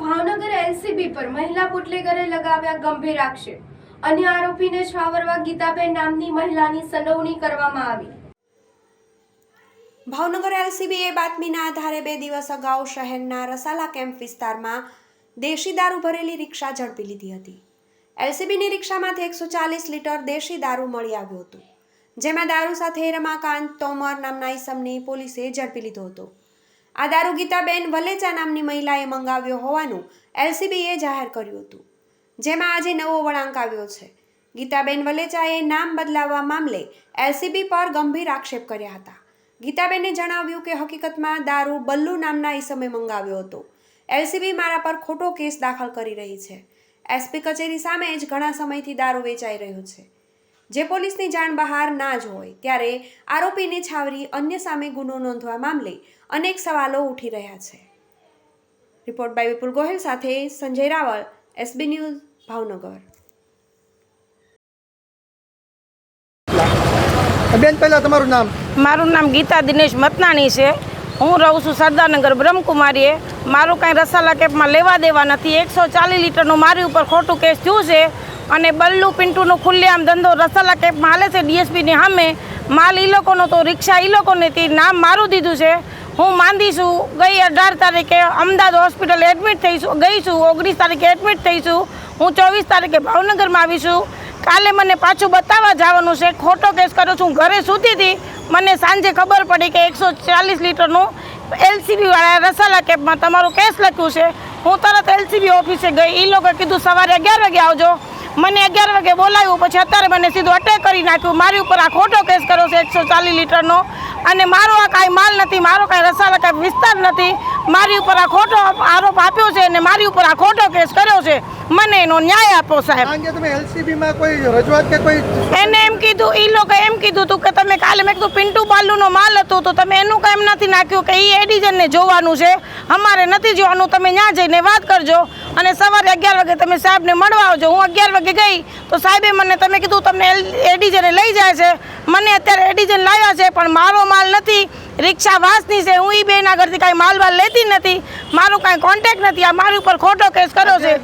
Bhavnagar LCB પર મહિલા બુટલેગરે લગાવ્યા ગંભીર આક્ષેપ. અન્ય આરોપીને છાવરવા ગીતાબેન નામની મહિલાની સંડોવણી કરવામાં આવી. ભાવનગર એલસીબીએ બાતમીના આધારે બે દિવસ અગાઉ શહેરના રસાલા કેમ્પ વિસ્તારમાં દેશી દારૂ ભરેલી રિક્ષા ઝડપી લીધી હતી. એલસીબીની રિક્ષામાંથી એકસો ચાલીસ લીટર દેશી દારૂ મળી આવ્યું હતું, જેમાં દારૂ સાથે રમાકાંત તોમર નામના ઈસમને પોલીસે ઝડપી લીધો હતો. આ દારૂ ગીતાબેન વલેચા નામની મહિલાએ મંગાવ્યો હોવાનું એલસીબીએ જાહેર કર્યું હતું, જેમાં આજે નવો વળાંક આવ્યો છે. ગીતાબેન વલેચાએ નામ બદલાવવા મામલે એલસીબી પર ગંભીર આક્ષેપ કર્યા હતા. ગીતાબેને જણાવ્યું કે હકીકતમાં દારૂ બલ્લુ નામના ઈસમે મંગાવ્યો હતો. એલસીબી મારા પર ખોટો કેસ દાખલ કરી રહી છે. એસપી કચેરી સામે જ ઘણા સમયથી દારૂ વેચાઈ રહ્યો છે. જે પોલીસની જાણ બહાર ના જ હોય ત્યારે આરોપીને છાવરી અન્ય સામે ગુનો નોંધવા મામલે અનેક સવાલો ઉઠી રહ્યા છે. રિપોર્ટ બાય વિપુલ ગોહિલ સાથે Sanjay Raval S B news Bhavnagar. બેન પહેલાં તમારું નામ? મારું નામ ગીતા દિનેશ મતનાણી છે. હું રહું છું સરદારનગર બ્રહ્મકુમારીએ. મારું કાંઈ રસાલા કેપમાં લેવા દેવા નથી. એકસો ચાલીસ લીટરનું મારી ઉપર ખોટું કેસ થયું છે. અને બલ્લુ પિન્ટુનો ખુલ્લેઆમ ધંધો રસાલા કેપ હાલે છે ડીએસપીની સામે. માલ એ લોકોનો તો, રિક્ષા એ લોકોને તે નામ મારું દીધું છે. હું માંદી છું, ગઈ અઢાર તારીખે અમદાવાદ હોસ્પિટલ એડમિટ થઈશું ગઈ છું, ઓગણીસ તારીખે એડમિટ થઈશું હું ચોવીસ તારીખે ભાવનગરમાં આવીશું કાલે મને પાછું બતાવવા જવાનું છે. ખોટો કેસ કર્યો છું ઘરે સૂતી હતી. મને સાંજે ખબર પડી કે એકસો ચાલીસ લીટરનું એલસીબીવાળા રસાલા કેબમાં તમારું કેસ લખ્યું છે. હું તરત એલસીબી ઓફિસે ગઈ. એ લોકોએ કીધું, સવારે અગિયાર વાગે આવજો. મને અગિયાર વાગે બોલાવ્યું પછી અત્યારે મને સીધો અટેક કરી નાખ્યું. મારી ઉપર આ ખોટો કેસ કર્યો છે એકસો ચાલીસ લીટરનો. અને મારો આ કાંઈ માલ નથી મારો કાંઈ રસાલા કાંઈ વિસ્તાર નથી. મારી ઉપર આ ખોટો આરોપ આપ્યો છે અને મારી ઉપર આ ખોટો કેસ કર્યો છે. મને એનો ન્યાય આપો સાહેબ. એને એમ કીધું એ લોકો એમ કીધું હતું કે તમે કાલે મેં કીધું પિન્ટુ બાલુનો માલ હતો તો તમે એનું કાંઈ એમ નથી નાખ્યું કે એ એડિજનને જોવાનું છે. અમારે નથી જોવાનું તમે ત્યાં જઈને વાત કરજો. અને સવારે અગિયાર વાગે તમે સાહેબને મળવા આવજો. હું અગિયાર વાગે ગઈ તો સાહેબે મને તમે કીધું તમને એડિજને લઈ જાય છે. મને અત્યારે એડિજન લાવ્યા છે પણ મારો માલ નથી. રિક્ષા વાસની છે હું એ બેના ઘરથી કાંઈ માલ વાલ લેતી નથી. મારું કાંઈ કોન્ટેક્ટ નથી. આ મારી ઉપર ખોટો કેસ કર્યો છે.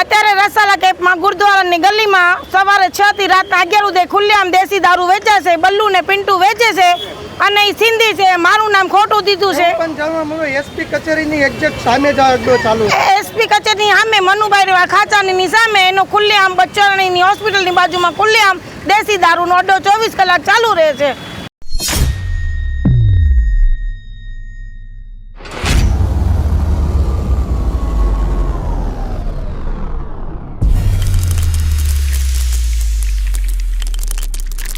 અત્યારે રસાલા કેપમાં ગુરુદ્વારાની ગલીમાં સવારે છ થી રાતના અગિયાર સુધી ખુલ્લેઆમ દેશી દારૂ વેચે છે બલ્લુ ને પિન્ટુ વેચે છે. અને એ સિંધી છે મારું નામ ખોટું દીધું છે. પણ જાણવા મળ્યું એસપી કચેરીની એક્ઝેક્ટ સામે જ અડ્ડો ચાલુ એસપી કચેરીની સામે મનુભાઈ ખાચાની સામે એનો ખુલ્લેઆમ બચ્ચરણીની હોસ્પિટલની બાજુમાં ખુલ્લેઆમ દેશી દારૂનો અડ્ડો ચોવીસ કલાક ચાલુ રહે છે.